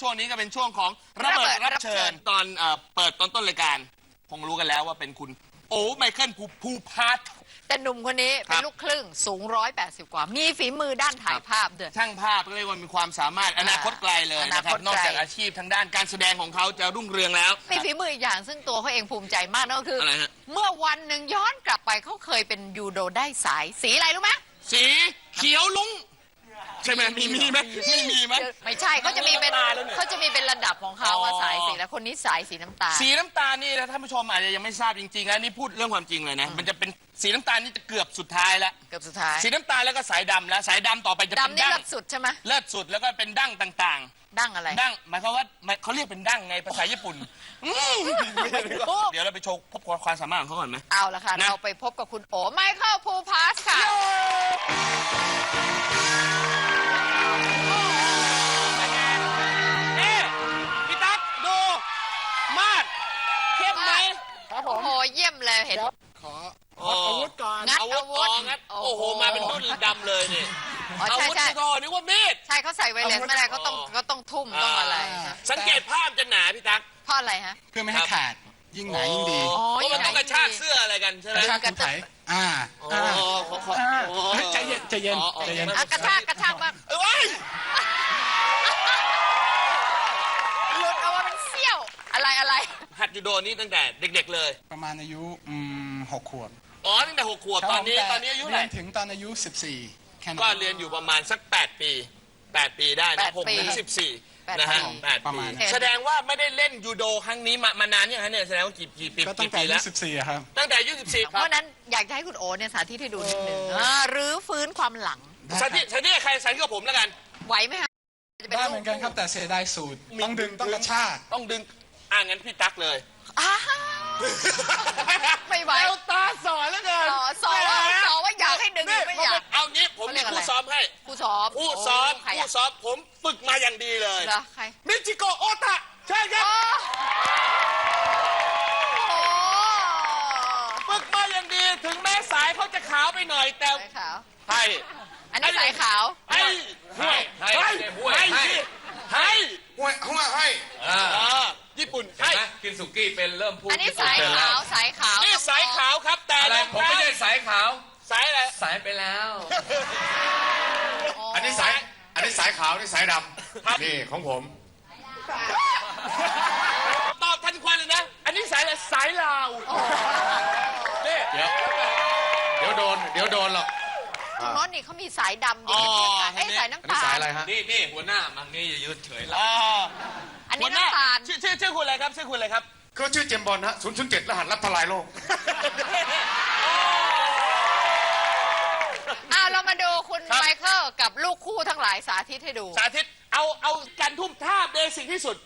ช่วงนี้ก็เป็นช่วงของระเบิดระเบิดรับเชิรับเชิญญตอนเอ่อเปิดตอนต้นรายการคงรู้กันแล้วว่าเป็นคุณ โอ้ไมเคิลภูภูพาร์ท แต่หนุ่มคนนี้ครัเป็นบลูกครึ่งสูง 180 กว่า มีฝีมือด้านถ่ายภาพด้วย ช่างภาพก็เรียกว่ามีความสามารถอนาคตไกลเลยนะคอนารัคบตนอกจากไกลอาชีพทางด้านการแสดงของเขาจะรุ่งเรืองแล้ว มีฝีมืออีกอย่างซึ่งตัวเขาเองภูมิใจมากนั่นก็คืออะไรฮะ เมื่อวันหนึ่งย้อนกลับไปเขาเคยเป็นยูโดได้สาย สีอะไรรู้ไหมสีเขียวลุ้ง ใช่ไหมมีมีไหมไม่มีไหม ไม่ใช่เขาจะมีเป็นน้ำตาลแล้วเนี่ยเขาจะมีเป็นระดับของเขาอ๋อว่าสายสีแล้วคนนี้สายสีน้ำตาล สีน้ำตาลนี่นะท่านผู้ชมอาจจะยังไม่ทราบจริงๆนะนี่พูดเรื่องความจริงเลยนะ มันจะเป็นสีน้ำตาลนี่จะเกือบสุดท้ายแล้วเกือบสุดท้ายสีน้ำตาลแล้วก็สายดำแล้วสายดำต่อไปจะเป็นดำนี่ดั้งเลิศสุดใช่ไหมเลิศสุดแล้วก็เป็นดั้งต่างดั้งอะไร ๆดั้งหมายความว่าหมายเขาเรียกเป็นดั้งไงภาษาญี่ปุ่นอืมเดี๋ยวเราไปโชว์พบความสามารถของเขาก่อนไหม เอาละค่ะ นะ เราไปพบกับคุณโอไมเคิลภูพาสค่ะนี่ เยี่ยมเลยเห็น ขอขออาวุธก่อนงัดอาวุธอาวุธอ๋องัดโอ้โหมาเป็นรุ่นดำเลยนี่อ๋ออาใช่วุธใช่ก็นึกว่ามีด ใช่เขาใส่ไวเลสไม่ได้เขาต้องอ๋อเขาต้องทุ่มต้องอะไรฮะสังเกตภาพจะหนาพี่ตั๊กเพราะอะไรฮะ เพื่อไม่ให้ขาดยิ่งหนายิ่งดีอ๋อเพราะมันต้องกระชากเสื้ออะไรกันใช่ไหมกระชากคุณไถอ่าโอ้อ่าขอขออ่าโอ้เฮ้ยใจเย็นใจเย็นอ๋ออ๋อใจเย็น อะกระชากกระชากบ้าง เอ้ยเว้ย หลุดออกมาเป็นเสี้ยว อะไรอะไรหัดยูโดนี่ตั้งแต่เด็ก ๆ เลย ประมาณอายุอืมหกขวบอ๋อตั้งแต่หกขวบครับตอนนี้ผมตอนนี้อายุเท่าไหร่ เรีนถึงตอนอายุ 14 แค่นั้น ก็เรียนอยู่ประมาณสัก 8 ปี 8 ปีได้นะหกถึงสิบสี่นะฮะแปดประปีมาณแสดงว่าไม่ได้เล่นยูโดครั้งนี้มามานานยังฮะเนี่ยแสดงว่ากี่กี่ปีก็ตั้กี่งแต่ปีอายุแล้ว14อะครับ ตั้งแต่อายุสิบสี่เพครับราะฉะนั้นอยากจะให้คุณโอเนี่ยสาธิตให้ดูนิดหนึ่งอ่าหรือฟื้นความหลัง สาธิตสาธิตใครสาธิตกับผมแล้วกัน ไหวไหมฮะจะเป็นได้ลูเหมือนกันครับแต่เสียดายสูตร ต้องดึงต้องกระชาก ต้องดึง อ่างั้นพี่ตั๊กเลย อ้าวไม่ไหวแวตาสอนแล้วเกินอ๋อสอนว่าสอนว่าอยากให้ดึงนี่ไม่อยาก เอางี้ผมเขาเรีมียกอะไรผู้ซ้อมให้ผู้ซ้อมผู้ซ้อมโใครผู้อะซ้อมผมฝึกมาอย่างดีเลยเหรอใครมิจิโกะโอตะใช่ครับ โอ้โห ฝึกมาอย่างดีถึงแม้สายเขาจะขาวไปหน่อยแต่สายขาวให้อันนี้สายขาวให้ให้ให้ให้ให้ให้ ห้วยห้วยให้ อ่า อ่าญี่ปุ่นให้ เห็นไหมกิน สุกี้เป็นเริ่มพูดอันนี้สายเป็นแล้ขาวสายขาวนี่สายขาวครับ แต่อะไรรองผมเท้าไม่ใช่สายขาว สายอะไรสายไปแล้ว อันนี้สาย อันนี้สายขาวนี่สายดำนี่ของผมตอบทันควันเลยนะ อันนี้สายอะไรสายลาวนี่เดี๋ยวเดี๋ยวโดน เดี๋ยวโดนหรอกตรงโน้นนี่เขามีสายดำอยู่อ๋อเอ้ยสายอันน้ำนี้ตาสายลอะไรฮะนี่นี่หัวหน้ามังนี่อย่ายืนเฉยละ อ่าอันนี้หัวหาน้ำตาล ชื่อชื่อชื่อคุณอะไรครับ ชื่อคุณอะไรครับก็ชื่อเจมส์บอลฮะ007รหัสลับทลายโลก อ้าวเรามาดูคุณครับ ไมเคิลกับลูกคู่ทั้งหลายสาธิตให้ดู สาธิต เอาเอาการทุ่มท่าเบสิกที่สุด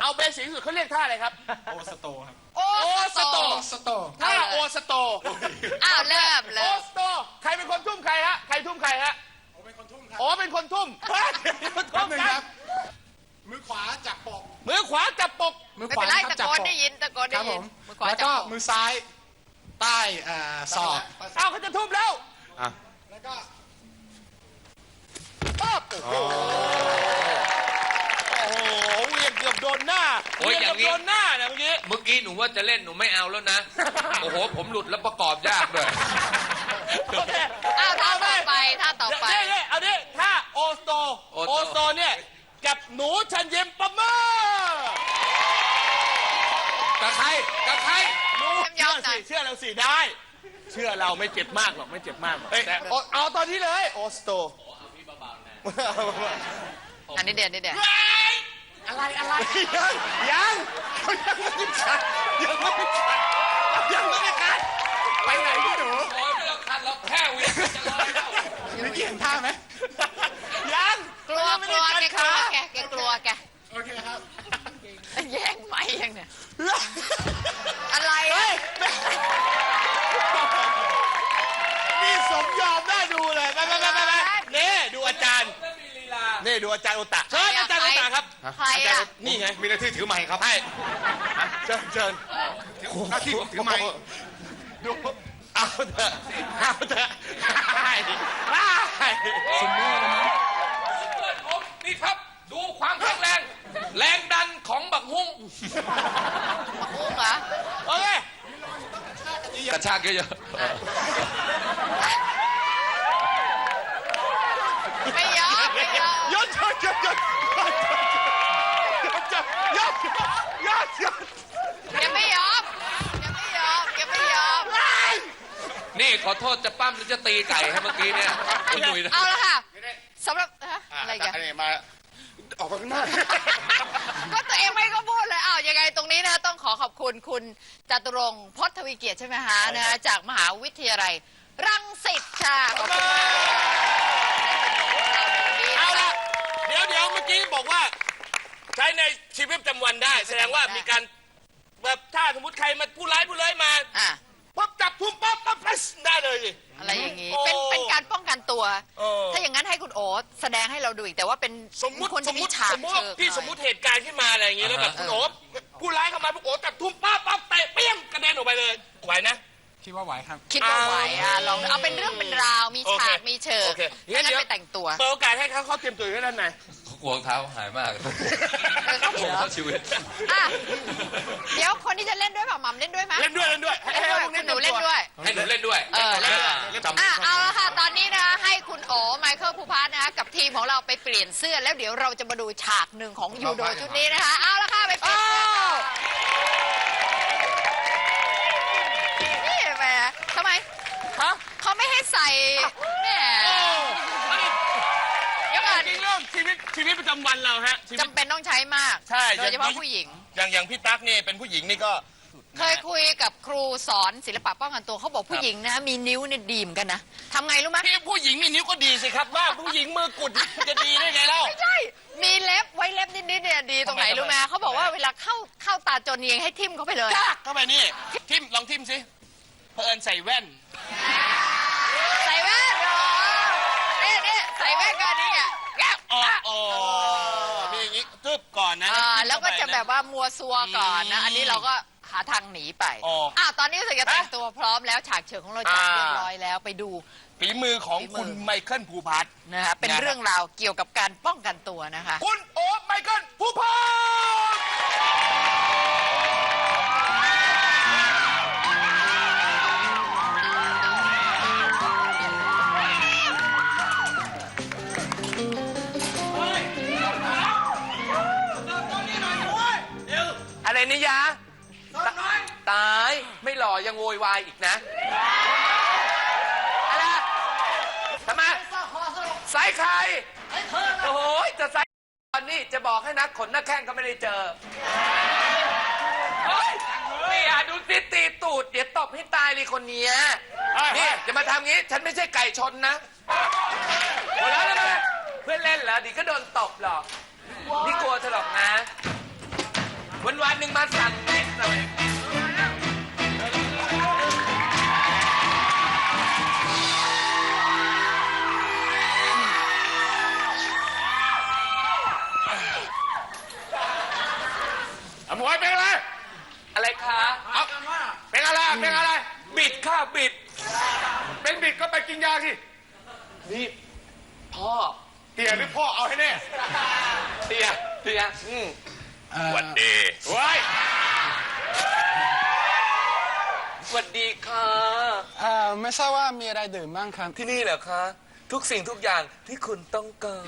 เอาเบสิกที่สุดเขาเรียกท่าอะไรครับ โอสโตครับ โอ้โอ้สโตโอสโตท่าโอสโต อ้าวเริ่มโอเริ่มสโต ใครเป็นคนทุ่มใครฮะ ใครทุ่มใครฮะ ผมเป็นคนทุ่มครับ อ๋อ เป็นคนทุ่มเฮ้ยเป็นคนแป๊ทุ่บมนึงคครัรับ บ มือขวาจับปกมือขวาจับปกมือไม่ขวาเป็นไรครัตะบจับโกนปได้กยินตะโกนคได้รับผยินมมือขวาแล้วจัก็บมือซ้ายใต้อ่าศอกเอาเขาจะทุ่มแล้วอะ แล้วก็ปั๊บโอ้โหโอ้โหเหวียงเกือบโดนหน้าโอ้ยเหวียงอเกืย่าองบนี้ โดนหน้านะเมื่อกี้เมื่อกี้หนูว่าจะเล่นหนูไม่เอาแล้วนะ โอ้โห ผมหลุดแล้วประกอบยากด้วย โอเคอ้าวท่าต่อไปท่าต่อไปเด้เด้เอาดิถ้าโอสโตโอสโต โอสโตเนี่ย กับหนูชันเย็มประเมอกับใครกับใครหนูยอเชื่มอหน่สิอยเชื่อเราสิได้ เชื่อเราไม่เจ็บมากหรอกไม่เจ็บมากหรอกแต่โอเอาตอนนี้เลยโอสโตอันนี้เดียวนี่เดียวอะไรอะไรยังยังเขายังไม่ได้ขัดยังไม่ได้ขัดยังไม่ได้ขัดไปไหนพี่หนู โอ้ยไม่ต้องคันเราแค่เหวียงก็จะลอยแล้ว นี่เห็นท่าไหม ยัง กลัว ยัง ก ไม่ ลั ได้ ว ขัด แก กลัวขาแกแกกลัวแก โอเคครับ แย่งไหมยังเนี่ย อะไรเฮ้อะยนี่สมยอมได้ดูเลยไปไปไปไปไปนี่ดูอาจารย์ไม่มีลีลานี่ดูอาจารย์โอตะเชิญอาจารย์โอตะครับใครอาจารอะย์นี่ไงมีหน้าที่ถือไมค์ครับให้เชิญเชิญหน้าที่ผมถือไมค์ดูเอาเถอะเอาเถอะได้ได้เพื่อนผมมีนี่ครับ ดูความแข็งแรง แรงดันของบักฮุ้งมุกเหรอโอเคกระชากเยอะไม่ยอมไม่ยอมหยุดหยุดหยุดหยุดหยุดหยุดหยุดหยุดหยุดแกไม่ยอมแกไม่ยอมแกไม่ยอม ๆนี่ขอโทษจะปั้มหรือจะตีไก่ให้เมื่อกี้เนี่ยคุณหนุ่ยนะ เอาละค่ะสำหรับฮะอะไรกัน อันนี้มา ออกมาข้างหน้า ก็ตัวเองไม่ก็พูดเลยอ้าวยังไงตรงนี้นะต้องขอขอบคุณคุณจตุรงค์พจน์ทวีเกียรติใช่ไหมฮะนะฮะจากมหาวิทยาลัย รังสิตค่ะขอบคุณมากเอาละเดี๋ยวเดี๋ยวเมื่อกี้บอกว่า ใช้ในชีวิตประจำวันได้ แสดงว่ามีการแบบถ้าสมมติใครมาผู้ร้ายผู้ร้ายมาอะ ปั๊บจับทุ่มปั๊บปั๊บปั๊บได้เลยสิ อะไรอย่างนี้โอ้เป็นเป็นการป้องกันตัว เออถ้าอย่างนั้นให้คุณโอ๊ตแสดงให้เราดูอีกแต่ว่าเป็นสมมุติคนสที่มมีมุติฉากสมมุติเชิงพี่หน่อย สมมุติเหตุการณ์ขึ้นมาอะไรอย่างเงี้ยแล้วแบบคุณโอ๊ตผู้ร้ายเข้ามาผู้โอ๊ตจับทุ่มปั๊บปั๊บเตะเปี้ยงกระเด็นออกไปเลยไหวนะ คิดว่าไหวครับ คิดว่าไหวอะลองเอาเป็นเรื่องเป็นราวมีโอเคฉากมีเชิงโอเคงั้งั้นนเดี๋ยว ไปแต่งตัว เปิดโอกาสให้เขาเขาเตรียมตัวอยู่ด้านในเขา กลัวรองเท้าหายมากเออเขาผเห็มนเหรอเข้าชีวิต อะเดี๋ยวคนที่จะเล่นด้วยเปล่าหม่ำเล่นด้วยไหมเล่นด้วยเล่นด้วยให้เล่นให้ด้วยพวกคุณหนูเล่นตรียมตัวด้วย ให้หนูเล่นด้วยเออเล่นด้วย จำอะเอาละค่ะ ตอนนี้นะคะให้คุณโอไมเคิลภูพาสนะคะกับทีมของเราไปเปลี่ยนเสื้อแล้วเดี๋ยวเราจะมาดูฉากหนึ่งของยูโดชุดนี้นะคะ เอาละค่ะ ไปเปลี่ยนเสื้อนี่แหมทำไมฮะเขาไม่ให้ใส่แหมเดี๋ยวก่อน จริงๆเรื่อง ชีวิตชีวิตประจำวันเราฮะชีวิตจำเป็นต้องใช้มาก ใช่โดยเฉพาะผู้หญิง อย่างอย่างพี่ตั๊กนี่เป็นผู้หญิงนี่ก็เคยคุยกับครูสอนศิลปะป้องกันตัวเขาบอกผู้หญิงนะ มีนิ้วเนี่ยดีเหมอนกันนะทำไงรู้ไหมพี่ผู้หญิงมีนิ้วก็ดีสิครับ ว่าผู้หญิงมือกุดจะดีได้ไงเล่า ไม่ใช่ มีเล็บไว้เล็บนิดๆเนี่ยดีตรงไหนรู้ไหมเขาบอกว่าเวลาเข้าเข้าตาจนเองให้ทิ่มเข้าไปเลยยากเข้าไปนี่ทิมลองทิมสิเพิ่นใส่แว่น ใส่แว่นเหรอนี่นี่ใส่แว่นกันนี่อะแก้วอ๋ออะ อ๋อมีอย่างงี้ตึบก่อนนะอ่าจิ้มแล้วก็เข้าไปจะแบบว่ามัวซัวก่อนนะ อันนี้เราก็หาทางหนีไปอ๋ออ่อ่าตอนนี้รู้สึกจะแต่งตัวพร้อมแล้วฉากเฉิงของเราจัดอ่าเรียบร้อยแล้วไปดูฝีมือของฝีมือคุณไมเคิลภูพัฒน์นะคะเป็นนะครับเรื่องราวเกี่ยวกับการป้องกันตัวนะคะ คุณโอ๊ตไมเคิลภูพัฒน์ ยังโวยวายอีกนะ อะไรทำไมสายใครโอ้โหจะสายตอนนี้จะบอกให้นะขนหน้าแข้งก็ไม่ได้เจอเฮ้ยนี่อะดูสิตีตูด เดี๋ยวตบให้ตายเลยคนเนี้ยนี่จะมาทำงี้ ฉันไม่ใช่ไก่ชนนะหมดแล้วนะเพื่อนเล่นเหรอดีก็โดนตบหรอกนี่กลัวเธอหรอกนะ วันวันๆหนึ่งมาสั่งนิดหน่อย วันเดย์ไว้ยสวัสดีค่ะ เอ่อไม่ทราบว่ามีอะไรดื่มบ้างครับที่นี่เหรอคะ ทุกสิ่งทุกอย่างที่คุณต้องการ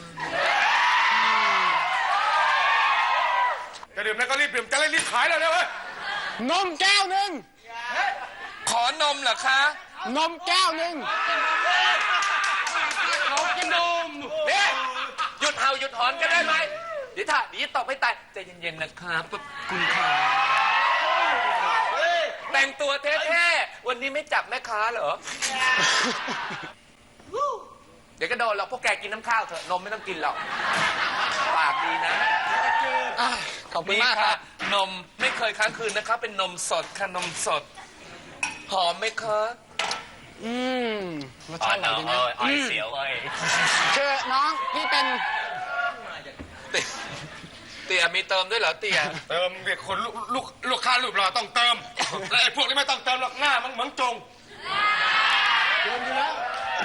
จะดื่มแล้วก็รีบดื่มจะได้รีบขายแล้วเว้ยนมแก้วหนึ่งขอนมเหรอคะนมแก้วหนึ่งเนี่ยหยุดเห่าหยุดหอนกันได้ไหมเดี๋ยวถ้าเดี๋ยวตบให้ตายใจเย็นๆนะครับคุณค่ะแต่งตัวเท่ๆ วันนี้ไม่จับแม่ค้าเหรอ เดี๋ยวก็โดนหรอกพวกแกกินน้ำข้าวเถอะนมไม่ต้องกินหรอก ปากดีนะขอบคุณมากครับนมไม่เคยค้างคืนนะคะเป็นนมสดค่ะนมสด หอมไหมคะ อืมรสชาติอร่อยดีนะอ้อยเสียวเอ้ย คือน้องพี่เป็นเตีย เตียมีเติมด้วยเหรอเตียเติมเด็กคนลูกลูกลูกค้ารูปหล่อต้องเติม แล้วไอ้พวกนี้ไม่ต้องเติมหรอกหน้ามันเหมือนจง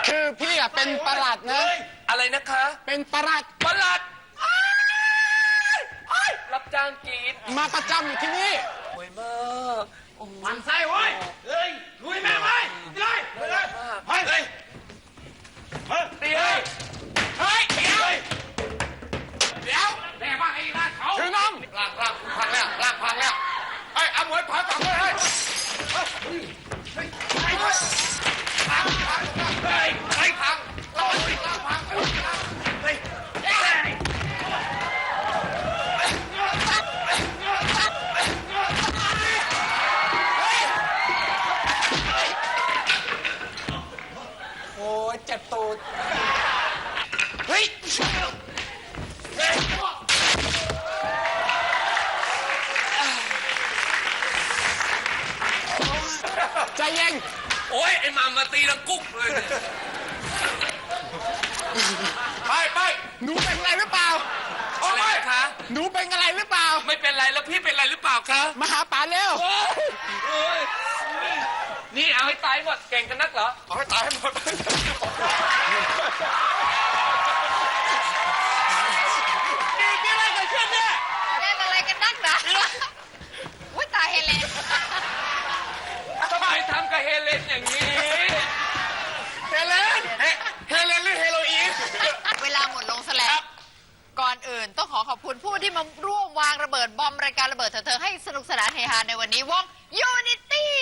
คือพี่อะเป็นประหลัดนะ อะไรนะคะเป็นประหลัดประหลัดอ้าจ้างกรีดมาประจำอยู่ที่นี่โวยมากมันไส้เว้ยเฮ้ยลุยแม่งไปเลยไปเลยไปเลยเฮ้ยตีเฮ้ยเากลากพังแล้วลากพังแล้วไอ้ยเอาหมวยพังกลับเลยเฮ้ยเฮ้ยไอ้พังเราไปลากพังเฮ้ยำโอ้ยเจ็บตูด เฮ้ย ใจ เย็นโอ้ยไอ้หมามาตีลังกุ๊กเลยเนี่ยไปไปหนูเป็นอะไรหรือเปล่าอะไรคะ หนูเป็นอะไรหรือเปล่า ไม่เป็นไรแล้วพี่เป็นไรหรือเปล่าคะมาหาป๋าเร็วโอ้ยนี่เอาให้ตายหมดเก่งกันนักเหรอ เอาให้ตายให้หมด นี่มีอะไรเกิดขึ้นเนี่ย เล่นอะไรกันนักหนาอุ้ยตายเฮเลน ทำไมทำกับเฮเลนอย่างนี้ เฮเลนเฮเฮเลนหรือเฮโรอีน เวลาหมดลงซะแล้วก่ อขอขอบคุณผู้ที่มาร่วมวางระเบิดบอมรายการระเบิดเถิดๆให้สนุกสนานเฮฮาในวันนี้วงยูนิตี้